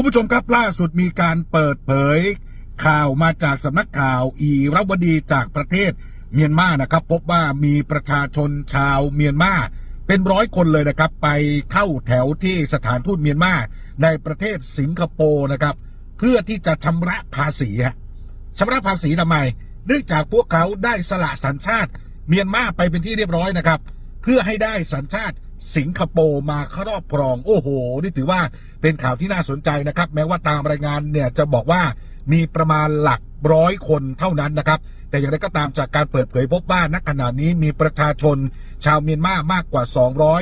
คุณผู้ชมครับล่าสุดมีการเปิดเผย ข่าวมาจากสำนักข่าวอีรัวดีจากประเทศเมียนมานะครับ พบว่ามีประชาชนชาวเมียนมาเป็นร้อยคนเลยนะครับ ไปเข้าแถวที่สถานทูตเมียนมาในประเทศสิงคโปร์นะครับ เพื่อที่จะชำระภาษีฮะชำระภาษีทำไม เนื่องจากพวกเขาได้สละสัญชาติเมียนมาไปเป็นที่เรียบร้อยนะครับ เพื่อให้ได้สัญชาติ สิงคโปร์มาครอบครอง โอ้โห นี่ถือว่าเป็นข่าวที่น่าสนใจนะครับ แม้ว่าตามรายงานเนี่ยจะบอกว่ามีประมาณหลักร้อยคนเท่านั้นนะครับ แต่อย่างไรก็ตามจากการเปิดเผยพบว่าณขณะนี้มีประชาชน ชาวเมียนมามากกว่า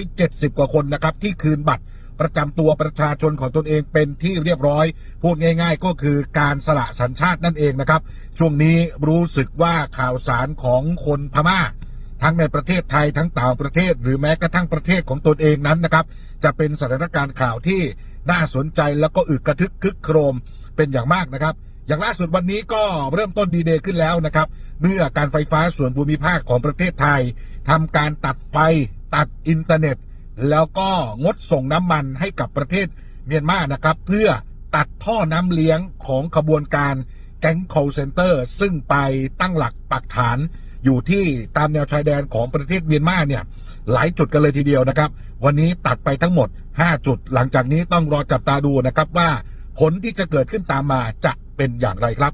270 กว่าคนนะครับ ที่คืนบัตรประจำตัวประชาชนของตนเองเป็นที่เรียบร้อย พูดง่าย ๆ ก็คือการสละสัญชาตินั่นเองนะครับ ช่วงนี้รู้สึกว่าข่าวสารของคนพม่า ทั้งในประเทศไทยทั้งต่างประเทศ หรือแม้กระทั่งประเทศของตนเองนั้นนะครับ จะเป็นสถานการณ์ข่าวที่น่าสนใจแล้วก็อึกกระทึกคึกโครมเป็นอย่างมากนะครับ อย่างล่าสุดวันนี้ก็เริ่มต้นดีเดย์ขึ้นแล้วนะครับ เมื่อการไฟฟ้าส่วนภูมิภาคของประเทศไทยทำการตัดไฟตัดอินเทอร์เน็ต แล้วก็งดส่งน้ำมันให้กับประเทศเมียนมานะครับ เพื่อตัดท่อน้ำเลี้ยงของขบวนการแก๊ง call center ซึ่งไปตั้งหลักปักฐาน อยู่ที่ตามแนวชายแดนของประเทศเมียนมาเนี่ยหลายจุดกันเลยทีเดียวนะครับ วันนี้ตัดไปทั้งหมด 5 จุด หลังจากนี้ต้องรอจับตาดูนะครับว่าผลที่จะเกิดขึ้นตามมาจะเป็นอย่างไรครับ